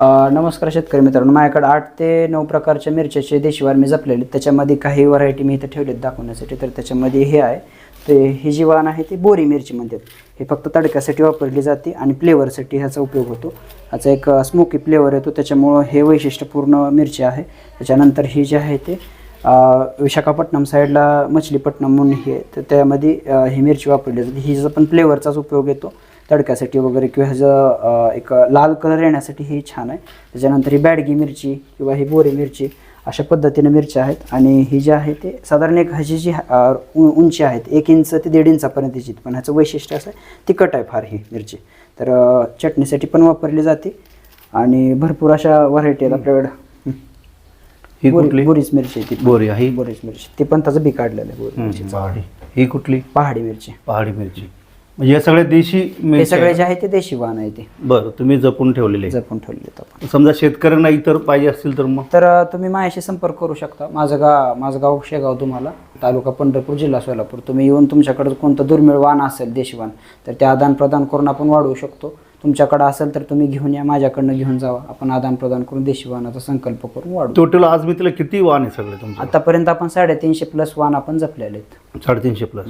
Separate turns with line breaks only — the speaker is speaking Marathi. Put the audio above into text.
नमस्कार शेतकरी मित्रांनो. माझ्याकडे आठ ते नऊ प्रकारच्या मिरच्याचे देशीवाण मी जपलेले आहेत. त्याच्यामध्ये काही व्हरायटी मी इथं ठेवलेत दाखवण्यासाठी. तर त्याच्यामध्ये हे आहे. ते ही जी वाण आहे ती बोरी मिरची म्हणतात. हे फक्त तडक्यासाठी वापरली जाते आणि फ्लेवरसाठी ह्याचा उपयोग होतो. ह्याचा एक स्मोकी फ्लेवर येतो. त्याच्यामुळं हे वैशिष्ट्यपूर्ण मिरची आहे. त्याच्यानंतर ही जी आहे ते विशाखापट्टणम साईडला मछलीपट्टणम म्हणून हे तर त्यामध्ये ही मिरची वापरली जाते. हिचा पण फ्लेवरचाच उपयोग येतो. तडक्यासाठी वगैरे किंवा ह्याचं एक लाल कलर येण्यासाठी ही छान आहे. त्याच्यानंतर ही बॅडगी मिरची किंवा ही बोरी मिरची अशा पद्धतीने मिरच्या आहेत. आणि ही जी आहे ते साधारण एक ह्याची जी उंची आहेत एक इंच ते दीड इंचापर्यंतची पण ह्याचं वैशिष्ट्य असं आहे तिखट आहे फार ही मिरची. तर चटणीसाठी पण वापरली जाते. आणि भरपूर अशा व्हरायटी आहेत आपल्याकडं.
ही कुठली?
बोरीच मिरची ती
बोरी ही?
बोरीच मिरची. ती पण त्याचं बी काढलेलं आहे बोरी मिरची
ही कुठली?
पहाडी मिरची.
पहाडी मिरची. म्हणजे या सगळ्या देशी
हे
मिरच्या
सगळे जे आहे ते देशी वाण आहे ते.
बरं तुम्ही जपून ठेवलेले
जपून ठेवलेले आहेत आपण.
समजा शेतकऱ्यांना इतर पाहिजे असतील तर मग?
तर अ, तुम्ही माझ्याशी संपर्क करू शकता. माझं गाव माझं गाव शेगाव तुम्हाला तालुका पंढरपूर जिल्हा सोलापूर. तुम्ही येऊन तुमच्याकडे कोणतं दुर्मिळ वाण असेल देशी वाण तर ते आदान प्रदान करून आपण वाढवू शकतो. तुमच्याकडे असेल तर तुम्ही घेऊन या माझ्याकडनं घेऊन जावा. आपण आदान प्रदान करून देशी वाणाचा संकल्प करून वाढवू.
टोटल आज मी तिला किती वाण आहे सगळे तुमचे
आतापर्यंत आपण साडेतीनशे प्लस वाण आपण जपलेले आहेत.
साडेतीनशे प्लस